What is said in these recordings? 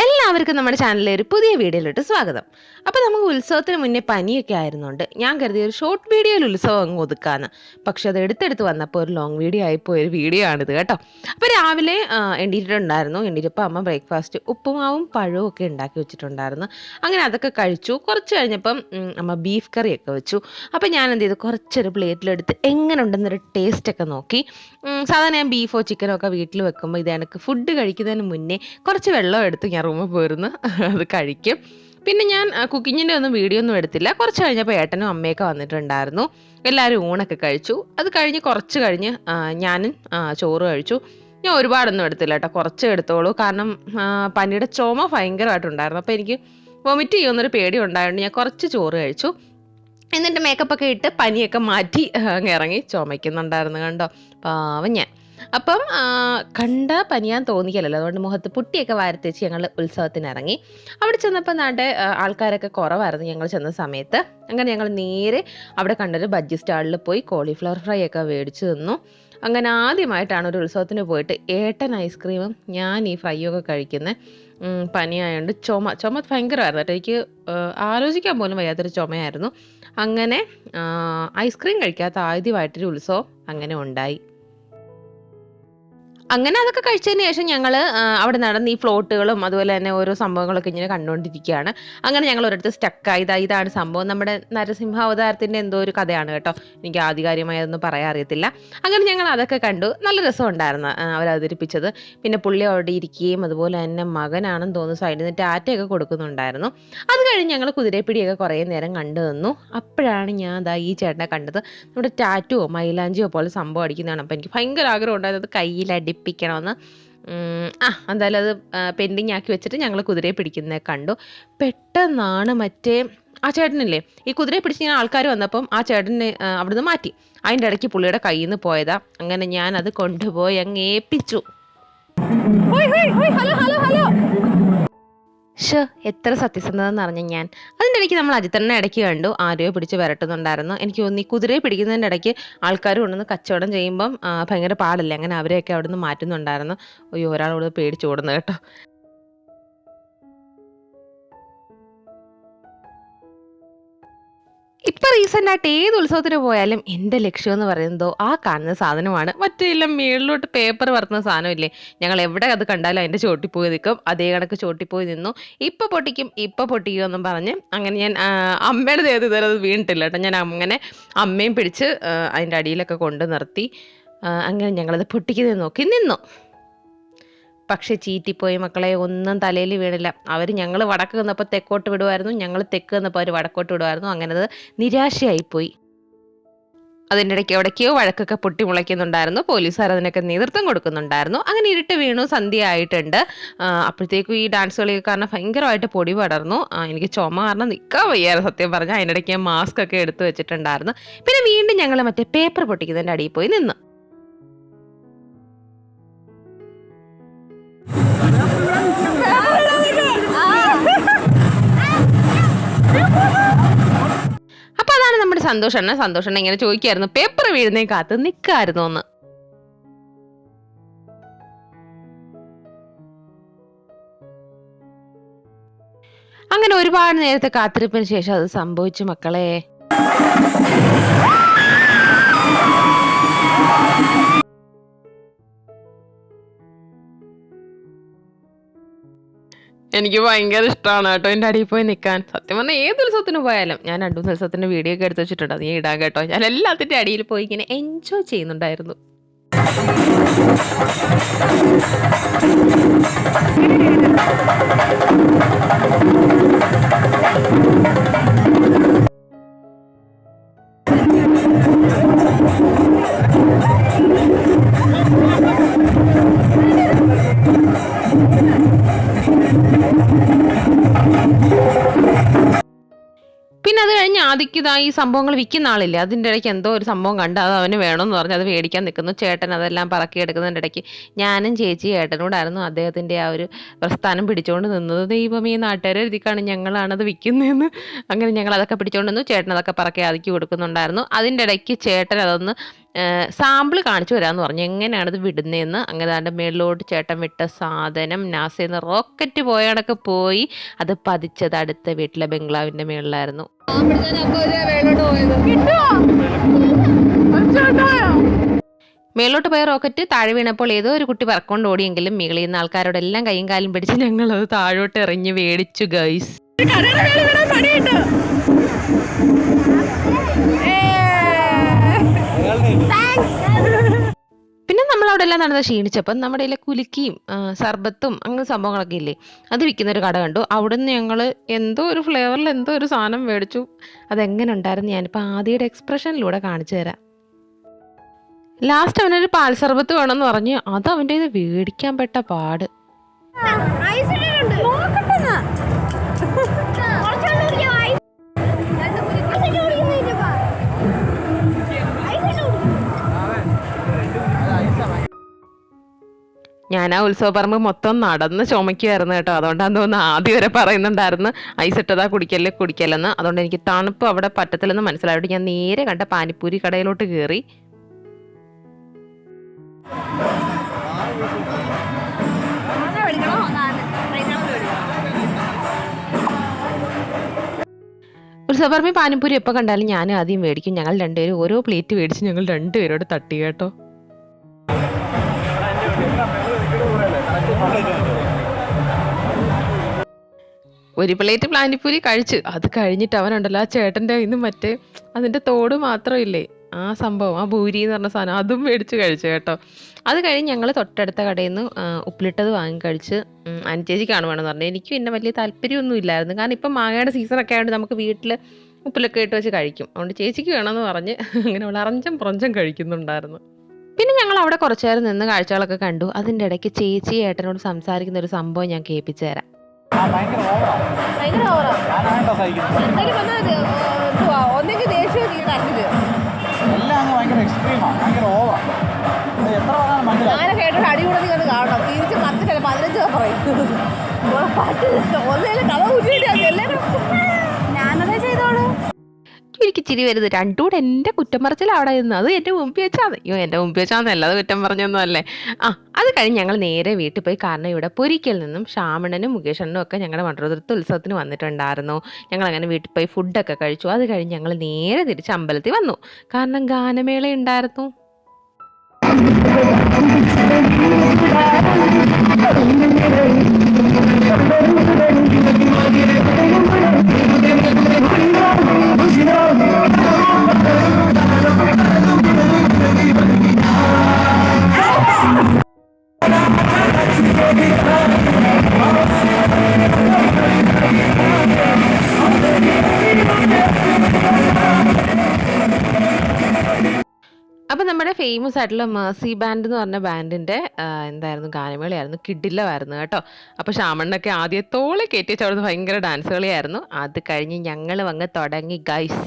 എല്ലാവർക്കും നമ്മുടെ ചാനലിലെ ഒരു പുതിയ വീഡിയോയിലോട്ട് സ്വാഗതം. അപ്പോൾ നമുക്ക് ഉത്സവത്തിന് മുന്നേ പനിയൊക്കെ ആയിരുന്നുണ്ട് ഞാൻ കരുതിയ ഒരു ഷോർട്ട് വീഡിയോയിൽ ഉത്സവം അങ്ങ് ഒതുക്കാന്ന്. പക്ഷെ അത് എടുത്തെടുത്ത് വന്നപ്പോൾ ഒരു ലോങ് വീഡിയോ ആയിപ്പോയ ഒരു വീഡിയോ ആണിത് കേട്ടോ. അപ്പോൾ രാവിലെ എണ്ണീറ്റിട്ടുണ്ടായിരുന്നു എണ്ണീറ്റപ്പോൾ അമ്മ ബ്രേക്ക്ഫാസ്റ്റ് ഉപ്പുമാവും പഴവും ഒക്കെ ഉണ്ടാക്കി വെച്ചിട്ടുണ്ടായിരുന്നു. അങ്ങനെ അതൊക്കെ കഴിച്ചു. കുറച്ച് കഴിഞ്ഞപ്പം അമ്മ ബീഫ് കറിയൊക്കെ വെച്ചു. അപ്പോൾ ഞാൻ എന്ത് ചെയ്തു? കുറച്ചൊരു പ്ലേറ്റിലെടുത്ത് എങ്ങനെ ഉണ്ടെന്നൊരു ടേസ്റ്റൊക്കെ നോക്കി. സാധാരണ ഞാൻ ബീഫോ ചിക്കനോ ഒക്കെ വീട്ടിൽ വെക്കുമ്പോൾ ഇത് എനിക്ക് ഫുഡ് കഴിക്കുന്നതിന് മുന്നേ കുറച്ച് വെള്ളം എടുത്ത് ഞാൻ റൂമിൽ പോയിരുന്ന്. അത് കഴിക്കും. പിന്നെ ഞാൻ കുക്കിങ്ങിന്റെ ഒന്നും വീഡിയോ ഒന്നും എടുത്തില്ല. കുറച്ച് കഴിഞ്ഞപ്പോൾ ഏട്ടനും അമ്മയൊക്കെ വന്നിട്ടുണ്ടായിരുന്നു. എല്ലാവരും ഊണൊക്കെ കഴിച്ചു. അത് കഴിഞ്ഞ് കുറച്ച് കഴിഞ്ഞ് ഞാനും ചോറ് കഴിച്ചു. ഞാൻ ഒരുപാടൊന്നും എടുത്തില്ല കേട്ടോ. കുറച്ച് എടുത്തോളൂ. കാരണം പനിയുടെ ചുമ ഭയങ്കരമായിട്ടുണ്ടായിരുന്നു. അപ്പോൾ എനിക്ക് വൊമിറ്റ് ചെയ്യുമെന്നൊരു പേടി ഉണ്ടായതുകൊണ്ട് ഞാൻ കുറച്ച് ചോറ് കഴിച്ചു. എന്നിട്ട് മേക്കപ്പൊക്കെ ഇട്ട് പനിയൊക്കെ മാറ്റി ഇറങ്ങി ചുമയ്ക്കുന്നുണ്ടായിരുന്നു കണ്ടോ? പാവം ഞാൻ. അപ്പം കണ്ട പനിയാൻ തോന്നിക്കലല്ലോ. അതുകൊണ്ട് മുഖത്ത് പുട്ടിയൊക്കെ വാരത്തേച്ച് ഞങ്ങൾ ഉത്സവത്തിന് ഇറങ്ങി അവിടെ ചെന്നപ്പോൾ നാട്ടെ ആൾക്കാരൊക്കെ കുറവായിരുന്നു ഞങ്ങൾ ചെന്ന സമയത്ത്. അങ്ങനെ ഞങ്ങൾ നേരെ അവിടെ കണ്ടൊരു ബജ്ജി സ്റ്റാളിൽ പോയി കോളിഫ്ലവർ ഫ്രൈ ഒക്കെ മേടിച്ചു തിന്നു. അങ്ങനെ ആദ്യമായിട്ടാണ് ഒരു ഉത്സവത്തിന് പോയിട്ട് ഏട്ടൻ ഐസ്ക്രീമും ഞാൻ ഈ ഫ്രൈയും ഒക്കെ കഴിക്കുന്നത് പനിയായതുകൊണ്ട് ചുമ ചുമ ഭയങ്കരമായിരുന്നു കേട്ടോ. എനിക്ക് ആലോചിക്കാൻ പോലും വയ്യാത്തൊരു ചുമയായിരുന്നു. അങ്ങനെ ഐസ്ക്രീം കഴിക്കാത്ത ആദ്യമായിട്ടൊരു ഉത്സവം അങ്ങനെ ഉണ്ടായി. അങ്ങനെ അതൊക്കെ കഴിച്ചതിന് ശേഷം ഞങ്ങൾ അവിടെ നടന്ന് ഈ ഫ്ലോട്ടുകളും അതുപോലെ തന്നെ ഓരോ സംഭവങ്ങളൊക്കെ ഇങ്ങനെ കണ്ടുകൊണ്ടിരിക്കുകയാണ് അങ്ങനെ ഞങ്ങൾ ഒരിടത്ത് സ്റ്റക്കായി ഇതാ ഇതാണ് സംഭവം. നമ്മുടെ നരസിംഹ അവതാരത്തിന്റെ എന്തോ ഒരു കഥയാണ് കേട്ടോ. എനിക്ക് ആധികാരികമായതൊന്നും പറയാൻ അറിയത്തില്ല. അങ്ങനെ ഞങ്ങൾ അതൊക്കെ കണ്ടു. നല്ല രസം ഉണ്ടായിരുന്നു അവർ അവതരിപ്പിച്ചത്. പിന്നെ പുള്ളി അവിടെ ഇരിക്കുകയും അതുപോലെ തന്നെ മകനാണെന്ന് തോന്നുന്നു സൈഡിൽ നിന്ന് ടാറ്റയൊക്കെ കൊടുക്കുന്നുണ്ടായിരുന്നു. അത് കഴിഞ്ഞ് ഞങ്ങൾ കുതിരപ്പിടിയൊക്കെ കുറേ നേരം കണ്ടു തന്നു അപ്പോഴാണ് ഞാൻ അതാ ഈ ചേട്ടനെ കണ്ടത്. നമ്മുടെ ടാറ്റുവോ മൈലാഞ്ചിയോ പോലെ സംഭവം അടിക്കുന്നതാണ്. അപ്പോൾ എനിക്ക് ഭയങ്കര ആഗ്രഹം ഉണ്ടായിരുന്നത് അടിപ്പിക്കണമെന്ന് ഉം, ആ എന്തായാലും അത് പെൻഡിങ് ആക്കി വെച്ചിട്ട് ഞങ്ങൾ കുതിരയെ പിടിക്കുന്നത് കണ്ടു. പെട്ടെന്നാണ് മറ്റേ ആ ചേട്ടനില്ലേ ഈ കുതിരയെ പിടിച്ച് ഞാൻ ആൾക്കാർ വന്നപ്പം ആ ചേട്ടനെ അവിടുന്ന് മാറ്റി. അതിന്റെ ഇടയ്ക്ക് പുള്ളിയുടെ കയ്യിൽ നിന്ന് പോയതാ. അങ്ങനെ ഞാൻ അത് കൊണ്ടുപോയി അങ്ങ് ഏൽപ്പിച്ചു ഷോ എത്ര സത്യസന്ധത അറിഞ്ഞ ഞാൻ. അതിന്റെ ഇടയ്ക്ക് നമ്മൾ അജിത്തണ്ണനെ ഇടയ്ക്ക് കണ്ടു. ആരെയോ പിടിച്ച് വരട്ടുന്നുണ്ടായിരുന്നു. എനിക്ക് തോന്നി കുതിരയെ പിടിക്കുന്നതിന്റെ ഇടയ്ക്ക് ആൾക്കാർ കൊണ്ടുവന്ന് കച്ചവടം ചെയ്യുമ്പം ഭയങ്കര പാടല്ലേ? അങ്ങനെ അവരെയൊക്കെ അവിടെ നിന്ന് മാറ്റുന്നുണ്ടായിരുന്നു. അയ്യോ ഒരാളോട് പേടിച്ചോടുന്നു കേട്ടോ. ഇപ്പം റീസെന്റ് ആയിട്ട് ഏത് ഉത്സവത്തിന് പോയാലും എന്റെ ലക്ഷ്യം എന്ന് പറയുന്നതോ ആ കാണുന്ന സാധനമാണ്. മറ്റേ എല്ലാം മേളിലോട്ട് പേപ്പർ വരുന്ന സാധനമില്ലേ? ഞങ്ങൾ എവിടെ അത് കണ്ടാലും അതിന്റെ ചോട്ടി പോയി നിൽക്കും. അതേ കണക്ക് ചോട്ടി പോയി നിന്നു. ഇപ്പം പൊട്ടിക്കും ഇപ്പം പൊട്ടിക്കും എന്നും പറഞ്ഞ് അങ്ങനെ ഞാൻ അമ്മയുടെ ദേഹത്ത് ഇതുവരെ അത് വീണിട്ടില്ല കേട്ടോ. ഞാൻ അങ്ങനെ അമ്മയും പിടിച്ച് അതിന്റെ അടിയിലൊക്കെ കൊണ്ട് നിർത്തി അങ്ങനെ ഞങ്ങളത് പൊട്ടിക്കുന്നത് നോക്കി നിന്നു. പക്ഷെ ചീറ്റിപ്പോയി മക്കളെ ഒന്നും തലയിൽ വീണില്ല. അവർ ഞങ്ങൾ വടക്ക് നിന്നപ്പോൾ തെക്കോട്ട് വിടുമായിരുന്നു ഞങ്ങൾ തെക്ക് നിന്നപ്പോൾ അവർ വടക്കോട്ട് വിടുമായിരുന്നു അങ്ങനെ നിരാശയായിപ്പോയി. അതിന്റെ ഇടയ്ക്ക് എവിടേക്കോ വഴക്കൊക്കെ പൊട്ടി മുളയ്ക്കുന്നുണ്ടായിരുന്നു പോലീസുകാർ അതിനൊക്കെ നേതൃത്വം കൊടുക്കുന്നുണ്ടായിരുന്നു. അങ്ങനെ ഇരുട്ട് വീണു സന്ധ്യ ആയിട്ടുണ്ട്. അപ്പോഴത്തേക്കും ഈ ഡാൻസ് കളി കാരണം ഭയങ്കരമായിട്ട് പൊടി പടർന്നു. എനിക്ക് ചുമ കാരണം നിൽക്കാൻ വയ്യായിരുന്നു സത്യം പറഞ്ഞാൽ ഞാൻ മാസ്ക് ഒക്കെ എടുത്തു വെച്ചിട്ടുണ്ടായിരുന്നു. പിന്നെ വീണ്ടും ഞങ്ങൾ മറ്റേ പേപ്പർ പൊട്ടിക്കുന്നതിന്റെ അടിയിൽ പോയി നിന്നു. നമ്മുടെ സന്തോഷണ്ണ സന്തോഷണ്ണ ഇങ്ങനെ ചോദിക്കായിരുന്നു. പേപ്പർ വീഴുന്നേ കാത്ത് നിൽക്കായിരുന്നു ഒന്ന്. അങ്ങനെ ഒരുപാട് നേരത്തെ കാത്തിരിപ്പിന് ശേഷം അത് സംഭവിച്ചു മക്കളെ. എനിക്ക് ഭയങ്കര ഇഷ്ടമാണ് കേട്ടോ എന്റെ അടിയിൽ പോയി നിൽക്കാൻ സത്യം പറഞ്ഞാൽ ഏത് ഉത്സവത്തിന് പോയാലും ഞാൻ രണ്ടു ദിവസത്തിന്റെ വീഡിയോ ഒക്കെ എടുത്ത് വെച്ചിട്ടുണ്ട്. അത് ഇടാൻ കേട്ടോ. ഞാൻ എല്ലാത്തിന്റെ അടിയിൽ പോയി ഇങ്ങനെ എൻജോയ് ചെയ്യുന്നുണ്ടായിരുന്നു. ഇതാ ഈ സംഭവങ്ങൾ വിൽക്കുന്ന ആളില്ലേ അതിന്റെ ഇടയ്ക്ക് എന്തോ ഒരു സംഭവം കണ്ട് അത് അവന് വേണമെന്ന് പറഞ്ഞ് അത് മേടിക്കാൻ നിൽക്കുന്നു. ചേട്ടൻ അതെല്ലാം പറക്കിയെടുക്കുന്നതിന്റെ ഇടയ്ക്ക് ഞാനും ചേച്ചി ഏട്ടനോടായിരുന്നു അദ്ദേഹത്തിന്റെ ആ ഒരു പ്രസ്ഥാനം പിടിച്ചുകൊണ്ട് നിന്നത്. ദൈവം ഈ നാട്ടുകാരെ എഴുതിക്കാണ് ഞങ്ങളാണത് വിൽക്കുന്നതെന്ന്. അങ്ങനെ ഞങ്ങൾ അതൊക്കെ പിടിച്ചുകൊണ്ട് നിന്നു. ചേട്ടൻ അതൊക്കെ പറക്കി അതിക്കി കൊടുക്കുന്നുണ്ടായിരുന്നു. അതിന്റെ ഇടയ്ക്ക് ചേട്ടൻ അതൊന്ന് സാമ്പിൾ കാണിച്ചു തരാമെന്ന് പറഞ്ഞു. എങ്ങനെയാണത് വിടുന്നതെന്ന് അങ്ങനെ അതിന്റെ മേളിലോട്ട് ചേട്ടൻ വിട്ട സാധനം നാസയിൽ നിന്ന് റോക്കറ്റ് പോയാണൊക്കെ പോയി. അത് പതിച്ചത് അടുത്ത വീട്ടിലെ ബംഗ്ലാവിന്റെ മേളിലായിരുന്നു. മേലോട്ട് പോയ റോക്കറ്റ് താഴെ വീണപ്പോൾ ഏതോ ഒരു കുട്ടി പറക്കൊണ്ട് ഓടിയെങ്കിലും മികളിൽ നിന്ന് ആൾക്കാരോടെല്ലാം കൈയും കാലും പിടിച്ച് ഞങ്ങൾ അത് താഴോട്ട് ഇറങ്ങി മേടിച്ചു ഗൈസ് പിന്നെ നടന്ന ക്ഷീണിച്ചപ്പം നമ്മുടെ കയ്യിലെ കുലുക്കിയും സർബത്തും അങ്ങനെ സംഭവങ്ങളൊക്കെ ഇല്ലേ? അത് വിൽക്കുന്ന ഒരു കട കണ്ടു. അവിടുന്ന് ഞങ്ങൾ എന്തോ ഒരു ഫ്ലേവറിൽ എന്തോ ഒരു സാധനം മേടിച്ചു. അതെങ്ങനെ ഉണ്ടായിരുന്നു ഞാനിപ്പോൾ ആദ്യയുടെ എക്സ്പ്രഷനിലൂടെ കാണിച്ചു തരാം. ലാസ്റ്റ് അവനൊരു പാൽ സർബത്ത് വേണമെന്ന് പറഞ്ഞു. അത് അവന്റെ ഇത് മേടിക്കാൻ പെട്ട പാട്. ഞാൻ ആ ഉത്സവപ്പറമ്പ് മൊത്തം നടന്ന് ചുമക്കുമായിരുന്നു കേട്ടോ. അതുകൊണ്ടാന്ന് തോന്നുന്നു ആദ്യം വരെ പറയുന്നുണ്ടായിരുന്നു ഐസ് ഇട്ടതാ കുടിക്കല്ലേ കുടിക്കല്ലെന്ന് അതുകൊണ്ട് എനിക്ക് തണുപ്പ് അവിടെ പറ്റത്തില്ലെന്ന് മനസ്സിലായിട്ട് ഞാൻ നേരെ കണ്ട പാനിപ്പൂരി കടയിലോട്ട് കയറി ഉത്സവപ്പറമ്പിൽ പാനിപ്പൂരി എപ്പോൾ കണ്ടാലും ഞാൻ ആദ്യം മേടിക്കും. ഞങ്ങൾ രണ്ടുപേരും ഓരോ പ്ലേറ്റ് മേടിച്ച് ഞങ്ങൾ രണ്ടുപേരോട് തട്ടി കേട്ടോ. ഒരു പ്ലേറ്റ് പ്ലാനിപ്പൂരി കഴിച്ച്. അത് കഴിഞ്ഞിട്ട് അവനുണ്ടല്ലോ ആ ചേട്ടന്റെ ഇന്ന് മറ്റേ അതിന്റെ തോട് മാത്രമില്ലേ? ആ സംഭവം ആ ഭൂരി എന്ന് പറഞ്ഞ സാധനം അതും മേടിച്ച് കഴിച്ചു കേട്ടോ. അത് കഴിഞ്ഞ് ഞങ്ങൾ തൊട്ടടുത്ത കടയിൽ നിന്ന് ഉപ്പിലിട്ടത് വാങ്ങി കഴിച്ച് അനുചേച്ചിക്കാണ് വേണമെന്ന് പറഞ്ഞു എനിക്ക് പിന്നെ വലിയ താല്പര്യമൊന്നും ഇല്ലായിരുന്നു. കാരണം ഇപ്പം മാങ്ങയുടെ സീസണൊക്കെ ആയതുകൊണ്ട് നമുക്ക് വീട്ടിൽ ഉപ്പിലൊക്കെ ഇട്ട് വെച്ച് കഴിക്കും. അതുകൊണ്ട് ചേച്ചിക്ക് വേണമെന്ന് പറഞ്ഞ് അങ്ങനെ അവൾ അറഞ്ചം പുറഞ്ചം കഴിക്കുന്നുണ്ടായിരുന്നു. പിന്നെ ഞങ്ങൾ അവിടെ കുറച്ചു നേരം നിന്ന് കാഴ്ചകളൊക്കെ കണ്ടു. അതിന്റെ ഇടയ്ക്ക് ചേച്ചി ഏട്ടനോട് സംസാരിക്കുന്ന ഒരു സംഭവം ഞാൻ കേൾപ്പിച്ചു തരാം. ഭയങ്കര ഓവറാ. ഞാനായിട്ടാ സഹിക്കുന്നത്. ഒന്നെങ്കിൽ ദേഷ്യം നീ കരച്ചിൽ. എല്ലാം അങ്ങ് ഭയങ്കര എക്സ്ട്രീമാണ് ഭയങ്കര ഓവറാ. എത്ര പറഞ്ഞാലും മനസ്സിലാവും ഞാനൊക്കെ ആയിട്ട് അടി കൂടെ നീ ഒന്ന് കാണണം. തിരിച്ച് പത്ത് ചില പതിനഞ്ച് പറയും പാട്ട് ഒന്നേലും കഥ കൂട്ടിയിട്ട് എല്ലാവരും ഞാനതേ ചെയ്തോളൂ? എനിക്ക് ചിരി വരുന്നത്. രണ്ടും കൂടെ എന്റെ കുറ്റം പറച്ചിൽ അവിടെ നിന്ന്. അത് എന്റെ മുമ്പിൽ വെച്ചാൽ അയ്യോ എന്റെ മുമ്പിൽ വെച്ചാന്നല്ല അത് കുറ്റം പറഞ്ഞൊന്നും അല്ലേ ആ അത് കഴിഞ്ഞ് ഞങ്ങൾ നേരെ വീട്ടിൽ പോയി കാരണം ഇവിടെ പൊരിക്കൽ നിന്നും ശ്യാമണനും മുകേഷണ്ണനും ഒക്കെ ഞങ്ങളുടെ മണ്ഡലത്തിൽ ഉത്സവത്തിന് വന്നിട്ടുണ്ടായിരുന്നു. ഞങ്ങൾ അങ്ങനെ വീട്ടിൽ പോയി ഫുഡൊക്കെ കഴിച്ചു. അത് കഴിഞ്ഞ് ഞങ്ങൾ നേരെ തിരിച്ച് അമ്പലത്തിൽ വന്നു. കാരണം ഗാനമേള ഉണ്ടായിരുന്നു നമ്മുടെ ഫേമസ് ആയിട്ടുള്ള മേഴ്സി ബാൻഡ് എന്ന് പറഞ്ഞ ബാൻഡിന്റെ എന്തായിരുന്നു ഗാനമേളയായിരുന്നു. കിഡില്ലമായിരുന്നു കേട്ടോ. അപ്പോൾ ഷാമണ്ണൊക്കെ ആദ്യത്തോളം തോളെ കയറ്റി വെച്ചവിടുന്ന് ഭയങ്കര ഡാൻസ് കളിയായിരുന്നു. അത് കഴിഞ്ഞ് ഞങ്ങൾ അങ്ങ് തുടങ്ങി ഗൈസ്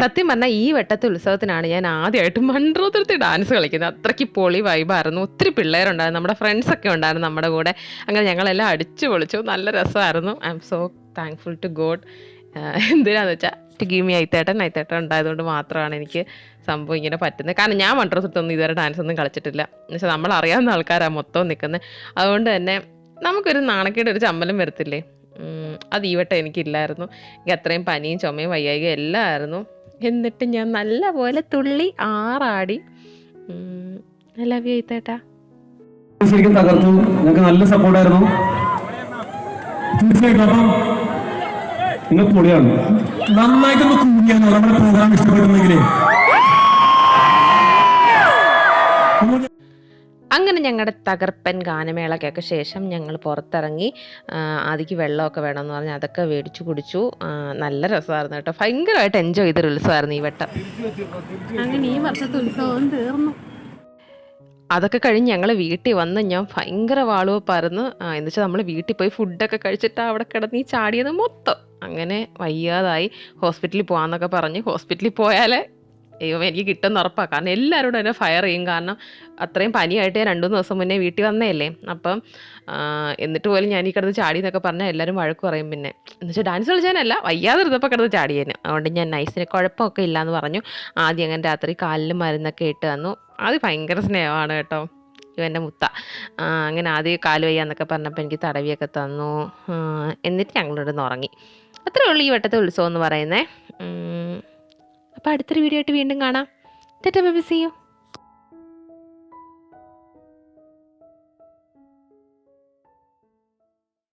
സത്യം പറഞ്ഞാൽ ഈ വട്ടത്തെ ഉത്സവത്തിനാണ് ഞാൻ ആദ്യമായിട്ട് മൺട്രോത്തുരത്തി ഡാൻസ് കളിക്കുന്നത്. അത്രയ്ക്ക് പൊളി വൈബായിരുന്നു ഒത്തിരി പിള്ളേരുണ്ടായിരുന്നു. നമ്മുടെ ഫ്രണ്ട്സൊക്കെ ഉണ്ടായിരുന്നു നമ്മുടെ കൂടെ. അങ്ങനെ ഞങ്ങളെല്ലാം അടിച്ചു പൊളിച്ചു. നല്ല രസമായിരുന്നു. I am so thankful to God എന്തിനാന്ന് വെച്ചാൽ ടു ഗീവ് മി ഐത്തേട്ടൻ ഐത്തേട്ടൻ ഉണ്ടായതുകൊണ്ട് മാത്രമാണ് എനിക്ക് സംഭവം ഇങ്ങനെ പറ്റുന്നത്. കാരണം ഞാൻ മൺട്രോത്തുരത്തൊന്നും ഇതുവരെ ഡാൻസ് ഒന്നും കളിച്ചിട്ടില്ല. എന്നുവെച്ചാൽ നമ്മൾ അറിയാവുന്ന ആൾക്കാരാണ് മൊത്തം നിൽക്കുന്നത് അതുകൊണ്ട് തന്നെ നമുക്കൊരു നാണക്കേട് ഒരു ചമ്മലും വരത്തില്ലേ? അത് ഈവട്ടെ വട്ടം എനിക്കില്ലായിരുന്നു. എനിക്ക് അത്രയും പനിയും ചുമയും വയ്യായിക എല്ലാം ആയിരുന്നു. എന്നിട്ട് ഞാൻ നല്ല പോലെ തുള്ളി ആറാടി. ലവ് യു ഈത്തേട്ടാ. ശരിക്കും തകർത്തു ഞങ്ങൾക്ക് നല്ല സപ്പോർട്ടായിരുന്നു തീർച്ചയായിട്ടും അപ്പം നിങ്ങൾ പൊളിയാണ്. നന്നായിട്ടൊന്ന് കൂടിയാണ് നമ്മുടെ പ്രോഗ്രാം ഇഷ്ടപ്പെടുന്നെങ്കിലേ അങ്ങനെ ഞങ്ങളുടെ തകർപ്പൻ ഗാനമേളയ്ക്കൊക്കെ ശേഷം ഞങ്ങൾ പുറത്തിറങ്ങി ആദ്യക്ക് വെള്ളമൊക്കെ വേണമെന്ന് പറഞ്ഞ് അതൊക്കെ മേടിച്ചു കുടിച്ചു. നല്ല രസമായിരുന്നു കേട്ടോ. ഭയങ്കരമായിട്ട് എൻജോയ് ചെയ്തൊരു ഉത്സവമായിരുന്നു ഈ വട്ടം. അങ്ങനെ ഈ വർഷത്തെ ഉത്സവം തീർന്നു. അതൊക്കെ കഴിഞ്ഞ് ഞങ്ങൾ വീട്ടിൽ വന്ന് ഞാൻ ഭയങ്കര വാളുവ പറന്ന് എന്ന് വെച്ചാൽ നമ്മൾ വീട്ടിൽ പോയി ഫുഡൊക്കെ കഴിച്ചിട്ട് അവിടെ കിടന്ന് ഈ ചാടിയത് മൊത്തം. അങ്ങനെ വയ്യാതായി. ഹോസ്പിറ്റലിൽ പോകാമെന്നൊക്കെ പറഞ്ഞ് ഹോസ്പിറ്റലിൽ പോയാലേ അയ്യോ എനിക്ക് കിട്ടുമെന്ന് ഉറപ്പാണ് കാരണം എല്ലാവരോടും എന്നെ ഫയർ ചെയ്യും. കാരണം അത്രയും പനിയായിട്ട് ഞാൻ രണ്ടു ദിവസം മുന്നേ വീട്ടിൽ വന്നതല്ലേ. അപ്പം എന്നിട്ട് പോലും ഞാൻ ഈ കിടന്ന് ചാടി എന്നൊക്കെ പറഞ്ഞാൽ എല്ലാവരും വഴക്ക് പറയും പിന്നെ. എന്ന് വെച്ചാൽ ഡാൻസ് കളിച്ചാനല്ല വയ്യാതെ ഇരുന്നപ്പോൾ കിടന്ന് ചാടിയേന് അതുകൊണ്ട് ഞാൻ നൈസിന് കുഴപ്പമൊക്കെ ഇല്ലയെന്ന് പറഞ്ഞു. ആദ്യം അങ്ങനെ രാത്രി കാലിൽ മരുന്നൊക്കെ ഇട്ട് തന്നു. അത് ഭയങ്കര സ്നേഹമാണ് കേട്ടോ. ഇവന്റെ മുത്ത. അങ്ങനെ ആദ്യം കാൽ വയ്യാന്നൊക്കെ പറഞ്ഞപ്പോൾ എനിക്ക് തടവിയൊക്കെ തന്നു. എന്നിട്ട് ഞങ്ങളോട് നിന്ന് ഉറങ്ങി. അത്രേ ഉള്ളൂ ഈ വട്ടത്തെ ഉത്സവം എന്ന് പറയുന്നത് അപ്പോൾ അടുത്തൊരു വീഡിയോ ആയിട്ട് വീണ്ടും കാണാം. തെറ്റ ബൈ സി യു